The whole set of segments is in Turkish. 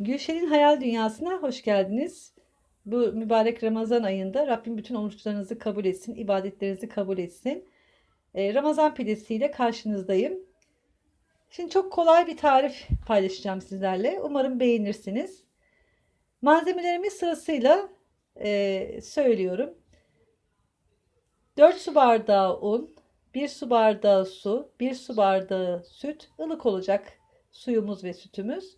Gülşen'in hayal dünyasına hoş geldiniz. Bu mübarek Ramazan ayında Rabbim bütün oruçlarınızı kabul etsin, ibadetlerinizi kabul etsin. Ee, Ramazan pidesiyle karşınızdayım. Şimdi çok kolay bir tarif paylaşacağım sizlerle. Umarım beğenirsiniz. Malzemelerimi sırasıyla e, söylüyorum. 4 su bardağı un, 1 su bardağı su, 1 su bardağı süt, ılık olacak suyumuz ve sütümüz.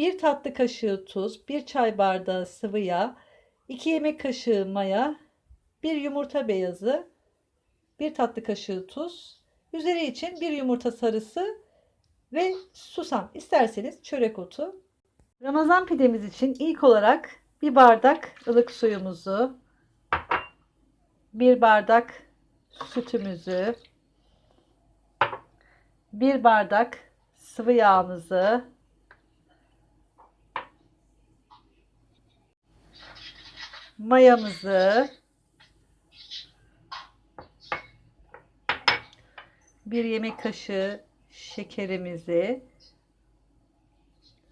1 tatlı kaşığı tuz, 1 çay bardağı sıvı yağ, 2 yemek kaşığı maya, 1 yumurta beyazı, 1 tatlı kaşığı tuz, üzeri için 1 yumurta sarısı ve susam. İsterseniz çörek otu. Ramazan pidemiz için ilk olarak bir bardak ılık suyumuzu, bir bardak sütümüzü, bir bardak sıvı yağımızı, mayamızı, bir yemek kaşığı şekerimizi,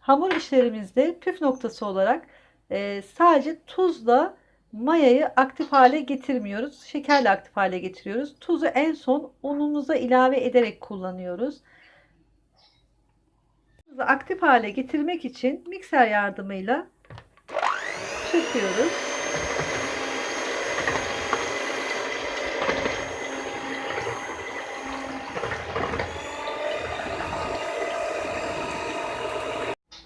hamur işlerimizde püf noktası olarak e, sadece tuzla mayayı aktif hale getirmiyoruz. Şekerle aktif hale getiriyoruz. Tuzu en son unumuza ilave ederek kullanıyoruz. Tuzu aktif hale getirmek için mikser yardımıyla çırpıyoruz.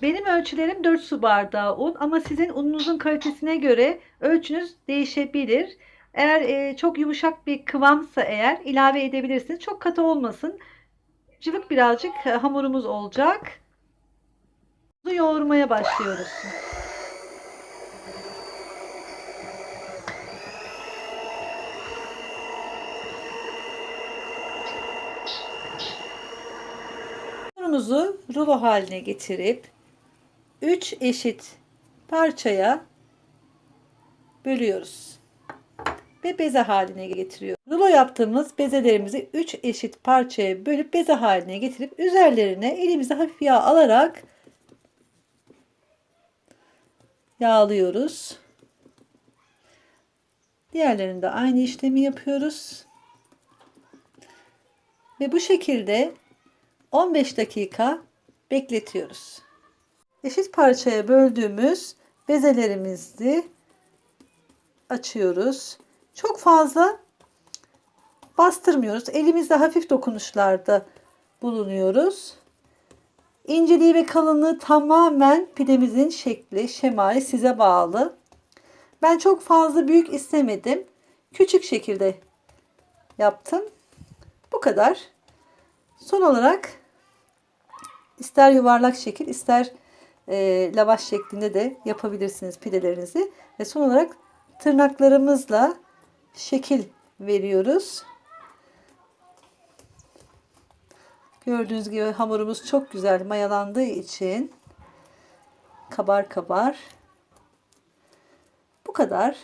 Benim ölçülerim 4 su bardağı un ama sizin ununuzun kalitesine göre ölçünüz değişebilir. Eğer e, çok yumuşak bir kıvamsa eğer ilave edebilirsiniz. Çok katı olmasın. Cıvık birazcık e, hamurumuz olacak. Bunu yoğurmaya başlıyoruz. Hamurumuzu rulo haline getirip 3 eşit parçaya bölüyoruz ve beze haline getiriyoruz. Rulo yaptığımız bezelerimizi 3 eşit parçaya bölüp beze haline getirip üzerlerine elimizi hafif yağ alarak yağlıyoruz. Diğerlerinde aynı işlemi yapıyoruz. Ve bu şekilde 15 dakika bekletiyoruz. Eşit parçaya böldüğümüz bezelerimizi açıyoruz. Çok fazla bastırmıyoruz. Elimizde hafif dokunuşlarda bulunuyoruz. İnceliği ve kalınlığı tamamen pidemizin şekli, şemali size bağlı. Ben çok fazla büyük istemedim. Küçük şekilde yaptım. Bu kadar. Son olarak ister yuvarlak şekil ister e, lavaş şeklinde de yapabilirsiniz pidelerinizi. Ve son olarak tırnaklarımızla şekil veriyoruz. Gördüğünüz gibi hamurumuz çok güzel mayalandığı için kabar kabar. Bu kadar.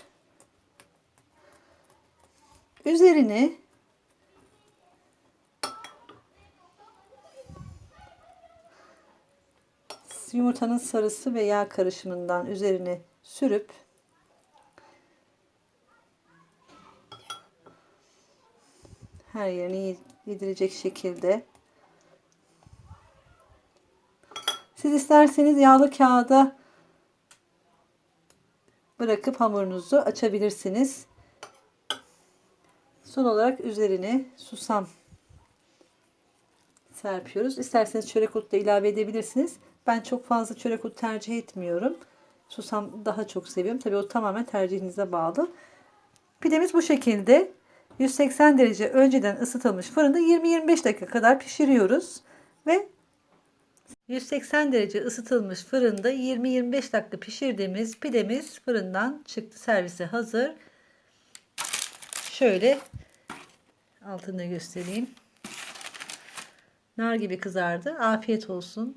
Üzerini yumurtanın sarısı ve yağ karışımından üzerine sürüp her yerini yedirecek şekilde siz isterseniz yağlı kağıda bırakıp hamurunuzu açabilirsiniz. Son olarak üzerine susam serpiyoruz. İsterseniz çörek otu da ilave edebilirsiniz. Ben çok fazla çörek otu tercih etmiyorum. Susam daha çok seviyorum. Tabii o tamamen tercihinize bağlı. Pidemiz bu şekilde 180 derece önceden ısıtılmış fırında 20-25 dakika kadar pişiriyoruz. Ve 180 derece ısıtılmış fırında 20-25 dakika pişirdiğimiz pidemiz fırından çıktı. Servise hazır. Şöyle altını göstereyim. Nar gibi kızardı. Afiyet olsun.